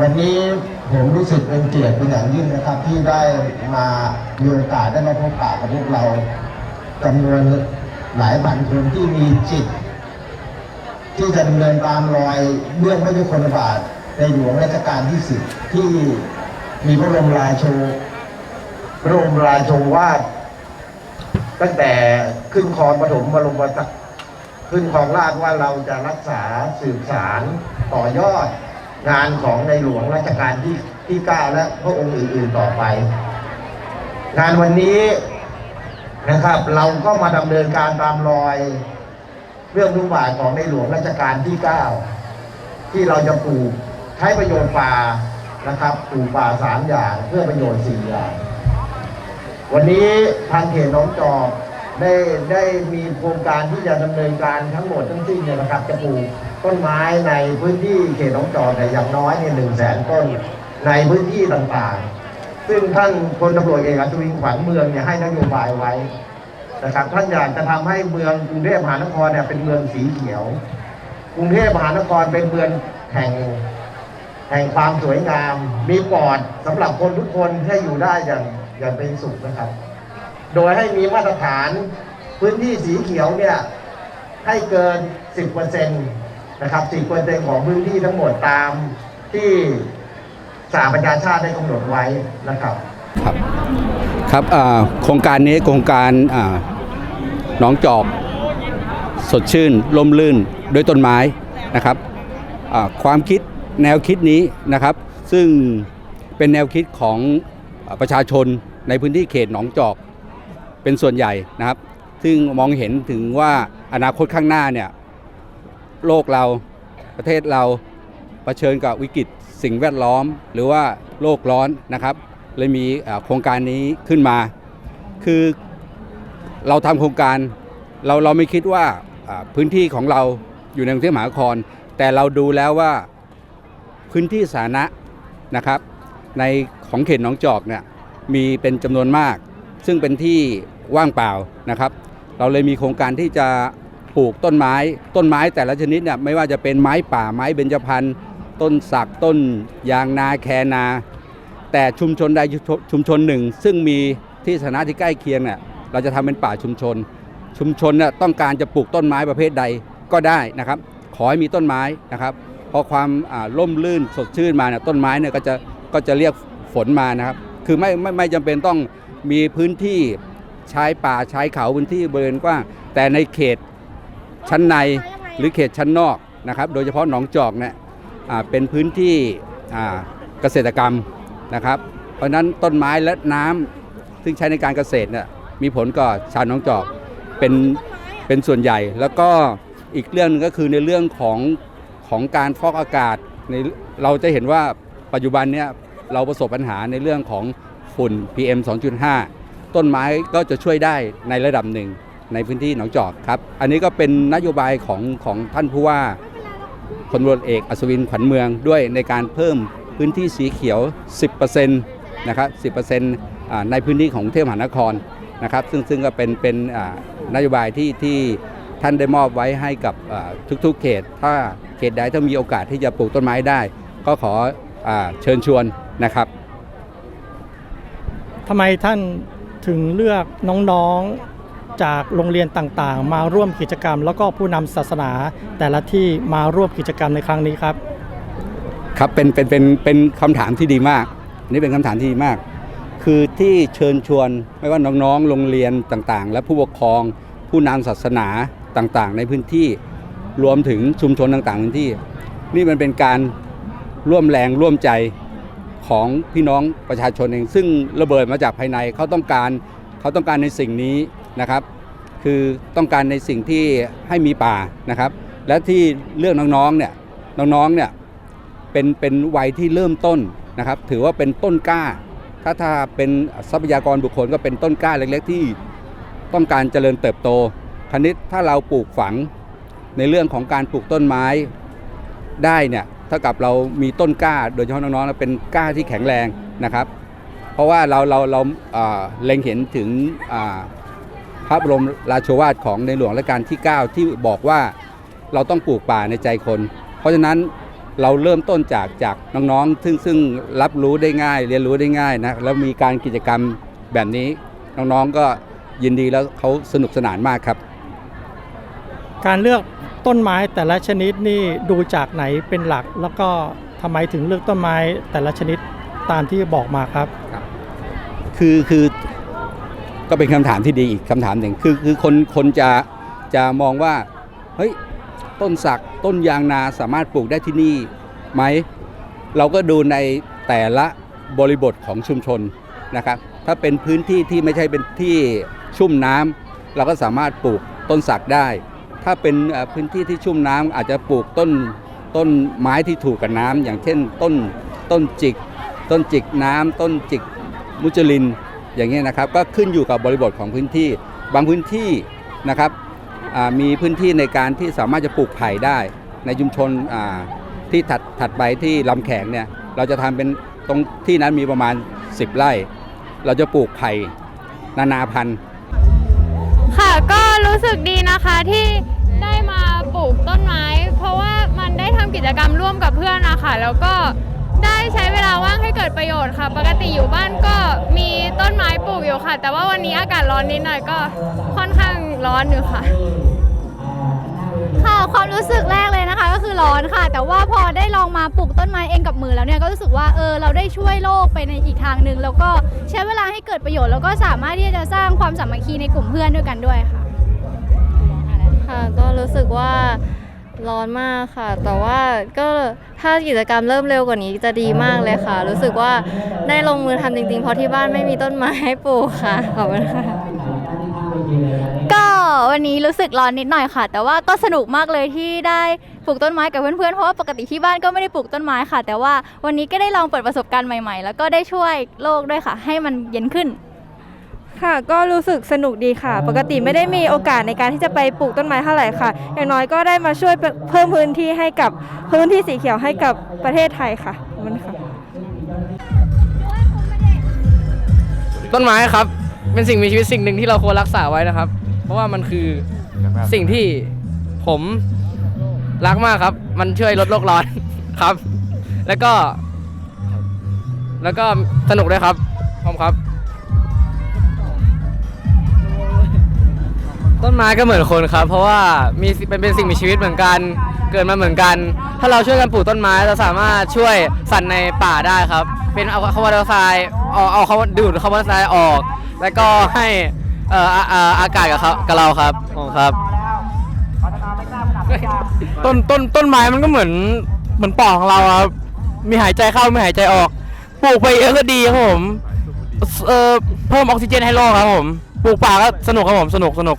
วันนี้ผมรู้สึกเป็นเกียรติเป็นอย่างยิ่งนะครับ ที่ได้มามีโอกาสได้มาพบปะกับพวกเราจำนวนหลายพันคนที่มีจิต ที่จะดำเนินตามรอยเบื้องพระยุคลบาทในหลวงรัชกาลที่สิบที่มีพระบรมราโชพระบรมราโชวาทตั้งแต่ขึ้นครองปฐมบรมราชขึ้นครองราชว่าเราจะรักษาสืบสารต่อยอด งานของในหลวงรัชกาลที่ที่เก้าและพระองค์อื่นๆต่อไป งานวันนี้นะครับ เราก็มาดำเนินการตามรอยเรื่องทุกบาทของในหลวงรัชกาลที่เก้าที่เราจะปลูกใช้ประโยชน์ป่านะครับปลูกป่าสามอย่างเพื่อประโยชน์สี่อย่าง วันนี้ทางเขตน้องจอกได้ได้มีโครงการที่จะดำเนินการทั้งหมดทั้งสิ้นเนี่ยนะครับจะปลูก ต้นไม้ในพื้นที่เขตหน้องจอกเนี่ยอย่างน้อยเนี่ยหนึ่งแสนต้นในพื้นที่ต่างๆ ซึ่งท่านพลตำรวจเอกอัศวินขวัญเมืองเนี่ยให้นโยบายไว้นะครับท่านอยากจะทำให้เมืองกรุงเทพมหานครเนี่ยเป็นเมืองสีเขียว กรุงเทพมหานครเป็นเมืองแห่งแห่งความสวยงาม มีปอดสำหรับคนทุกคนให้อยู่ได้อย่างอย่างเป็นสุขนะครับ โดยให้มีมาตรฐานพื้นที่สีเขียวเนี่ยให้เกิน 10% นะครับ10%ของพื้นที่ทั้งหมดตามที่สหประชาชาติได้กำหนดไว้นะครับครับครับโครงการนี้โครงการอ่าหนองจอกสดชื่นล่มลื่นด้วยต้นไม้นะครับความคิดแนวคิดนี้นะครับ ซึ่งเป็นแนวคิดของอประชาชนในพื้นที่เขตหนองจอกเป็นส่วนใหญ่นะครับ ซึ่งมองเห็นถึงว่าอนาคตข้างหน้าเนี่ย โลกเรา ประเทศเราเผชิญกับวิกฤตสิ่งแวดล้อม หรือว่าโลกร้อนนะครับเลยมีโครงการนี้ขึ้นมา คือเราทำโครงการเราเราไม่คิดว่าพื้นที่ของเราอยู่ในกรุงเทพมหานคร แต่เราดูแล้วว่าพื้นที่สาธารณะนะครับ ในของเขตหนองจอกเนี่ยมีเป็นจำนวนมาก ซึ่งเป็นที่ว่างเปล่านะครับ เราเลยมีโครงการที่จะ ปลูกต้นไม้ ต้นไม้แต่ละชนิดเนี่ยไม่ว่าจะเป็นไม้ป่าไม้เบญจพรรณต้นสักต้นยางนาแคนา แต่ชุมชนใดชุมชนหนึ่ง ซึ่งมีที่สถานะที่ใกล้เคียงเนี่ยเราจะทำเป็นป่าชุมชน ชุมชนเนี่ยต้องการจะปลูกต้นไม้ประเภทใดก็ได้นะครับ ขอให้มีต้นไม้นะครับพอความอ่าร่มรื่นสดชื่นมาเนี่ยต้นไม้เนี่ยก็จะก็จะเรียกฝนมานะครับ คือไม่ไม่ไม่จำเป็นต้องมีพื้นที่ใช้ป่าใช้เขาพื้นที่บริเวณกว้างแต่ในเขต ชั้นในหรือเขตชั้นนอกนะครับ โดยเฉพาะหนองจอกเนี่ยเป็นพื้นที่เกษตรกรรมนะครับ เพราะนั้นต้นไม้และน้ำซึ่งใช้ในการเกษตรเนี่ยมีผลกับชาวหนองจอกเป็นเป็นส่วนใหญ่ แล้วก็อีกเรื่องหนึงก็คือในเรื่องของของการฟอกอากาศในเราจะเห็นว่าปัจจุบันเนี่ยเราประสบปัญหาในเรื่องของฝุ่น PM 2.5 ต้นไม้ก็จะช่วยได้ในระดับหนึ่ง ในพื้นที่หนองจอกครับ อันนี้ก็เป็นนโยบายของของท่านผู้ว่าพลตำรวจเอกอัศวินขวัญเมืองด้วยในการเพิ่มพื้นที่สีเขียว 10%นะครับ 10%ในพื้นที่ของเทพมหานครนะครับ ซึ่งซึ่งก็เป็นเป็นนโยบายที่ที่ท่านได้มอบไว้ให้กับทุกๆ เขต ถ้าเขตใดถ้ามีโอกาสที่จะปลูกต้นไม้ได้ ก็ขออเชิญชวนนะครับทำไมท่านถึงเลือกน้องๆ จากโรงเรียนต่างๆ มาร่วมกิจกรรม แล้วก็ผู้นำศาสนา แต่ละที่มาร่วมกิจกรรมในครั้งนี้ครับ ครับเป็นเป็นเป็นเป็นคำถามที่ดีมากอันนี่เป็นคำถามที่ดีมาก คือที่เชิญชวนไม่ว่าน้องๆ โรงเรียนต่างๆ และผู้ปกครอง ผู้นำศาสนาต่างๆ ในพื้นที่รวมถึงชุมชนต่างๆพื้นที่ นี่มันเป็นการร่วมแรงร่วมใจของพี่น้องประชาชนเอง ซึ่งระเบิดมาจากภายในเขาต้องการ เขาต้องการในสิ่งนี้นะครับ คือต้องการในสิ่งที่ให้มีป่านะครับ และที่เรื่องน้องๆเนี่ยน้องๆเนี่ยเป็นเป็นวัยที่เริ่มต้นนะครับ ถือว่าเป็นต้นกล้า ถ้าถ้าเป็นทรัพยากรบุคคลก็เป็นต้นกล้าเล็ก ๆ ที่ต้องการเจริญเติบโตคราวนี้ถ้าเราปลูกฝังในเรื่องของการปลูกต้นไม้ได้เนี่ยเท่ากับเรามีต้นกล้า โดยเฉพาะน้องๆเป็นกล้าที่แข็งแรงนะครับ เพราะว่าเราเราเราเอ่อเล็งเห็นถึงอ่าพระบรมราโชวาทของในหลวงรัชกาลที่ 9 ที่บอกว่าเราต้องปลูกป่าในใจคน เพราะฉะนั้นเราเริ่มต้นจากจากน้องๆ ซึ่งซึ่งรับรู้ได้ง่าย เรียนรู้ได้ง่ายนะแล้วมีการกิจกรรมแบบนี้น้องๆก็ยินดีแล้วเขาสนุกสนานมากครับ การเลือกต้นไม้แต่ละชนิดนี่ดูจากไหนเป็นหลัก แล้วก็ทำไมถึงเลือกต้นไม้แต่ละชนิดตามที่บอกมาครับ คือคือก็เป็นคำถามที่ดีอีกคำถามหนึ่งคือคือคนคนจะจะมองว่าเฮ้ยต้นสักต้นยางนาสามารถปลูกได้ที่นี่ไหม เราก็ดูในแต่ละบริบทของชุมชนนะครับ ถ้าเป็นพื้นที่ที่ไม่ใช่เป็นที่ชุ่มน้ำเราก็สามารถปลูกต้นสักได้ ถ้าเป็นพื้นที่ที่ชุ่มน้ำอาจจะปลูกต้นต้นไม้ที่ถูกกับน้ำอย่างเช่นต้นต้นจิก ต้นจิกน้ำต้นจิก มุจลินอย่างเงี้ยนะครับก็ขึ้นอยู่กับบริบทของพื้นที่ บางพื้นที่นะครับมีพื้นที่ในการที่สามารถจะปลูกไผ่ได้ ในชุมชนที่ถัดถัดไปที่ลำแขงเนี่ยเราจะทำเป็นตรงที่นั้นมีประมาณ 10 ไร่ เราจะปลูกไผ่นานาพันธุ์ค่ะก็รู้สึกดีนะคะที่ได้มาปลูกต้นไม้ เพราะว่ามันได้ทำกิจกรรมร่วมกับเพื่อนนะคะแล้วก็ ได้ใช้เวลาว่างให้เกิดประโยชน์ค่ะ ปกติอยู่บ้านก็มีต้นไม้ปลูกอยู่ค่ะ แต่ว่าวันนี้อากาศร้อนนิดหน่อยก็ค่อนข้างร้อนอยู่ค่ะ ค่ะความรู้สึกแรกเลยนะคะ ก็คือร้อนค่ะ แต่ว่าพอได้ลองมาปลูกต้นไม้เองกับมือแล้วเนี่ยก็รู้สึกว่าเออเราได้ช่วยโลกไปในอีกทางหนึ่งแล้วก็ใช้เวลาให้เกิดประโยชน์แล้วก็สามารถที่จะสร้างความสามัคคีในกลุ่มเพื่อนด้วยกันด้วยค่ะ ค่ะก็รู้สึกว่า ร้อนมากค่ะ แต่ว่าก็ถ้ากิจกรรมเริ่มเร็วกว่านี้จะดีมากเลยค่ะ รู้สึกว่าได้ลงมือทำจริงๆ เพราะที่บ้านไม่มีต้นไม้ให้ปลูกค่ะ ขอบคุณค่ะ ก็วันนี้รู้สึกร้อนนิดหน่อยค่ะ แต่ว่าก็สนุกมากเลยที่ได้ปลูกต้นไม้กับเพื่อนๆ เพราะว่าปกติที่บ้านก็ไม่ได้ปลูกต้นไม้ค่ะ แต่ว่าวันนี้ก็ได้ลองเปิดประสบการณ์ใหม่ๆ แล้วก็ได้ช่วยโลกด้วยค่ะ ให้มันเย็นขึ้น ค่ะ ก็รู้สึกสนุกดีค่ะ ปกติไม่ได้มีโอกาสในการที่จะไปปลูกต้นไม้เท่าไหร่ค่ะ อย่างน้อยก็ได้มาช่วยเพิ่มพื้นที่ให้กับพื้นที่สีเขียวให้กับประเทศไทยค่ะขอบคุณค่ะ ต้นไม้ครับเป็นสิ่งมีชีวิตสิ่งหนึ่งที่เราควรรักษาไว้นะครับ เพราะว่ามันคือสิ่งที่ผมรักมากครับ มันช่วยลดโลกร้อน ครับ แล้วก็ แล้วก็สนุกด้วยครับพร้อมครับ ต้นไม้ก็เหมือนคนครับ เพราะว่ามีเป็นเป็นสิ่งมีชีวิตเหมือนกัน เกิดมาเหมือนกัน ถ้าเราช่วยกันปลูกต้นไม้เราสามารถช่วยสัตว์ในป่าได้ครับ เป็นเอาคาร์บอนไดออกไซด์เอาเอาเขาดูดคาร์บอนไดออกไซด์ออก แล้วก็ให้เอ่ออ่าอ่าอากาศกับเขากับเราครับอ๋อครับ ต้นต้นต้นไม้มันก็เหมือนเหมือนปอดของเราครับ มีหายใจเข้าม่หายใจออก ปลูกไปเยอะก็ดีครับผม เอ่อเพิ่มออกซิเจนให้โลกครับผม ปลูกป่าก็สนุกครับผม สนุกสนุก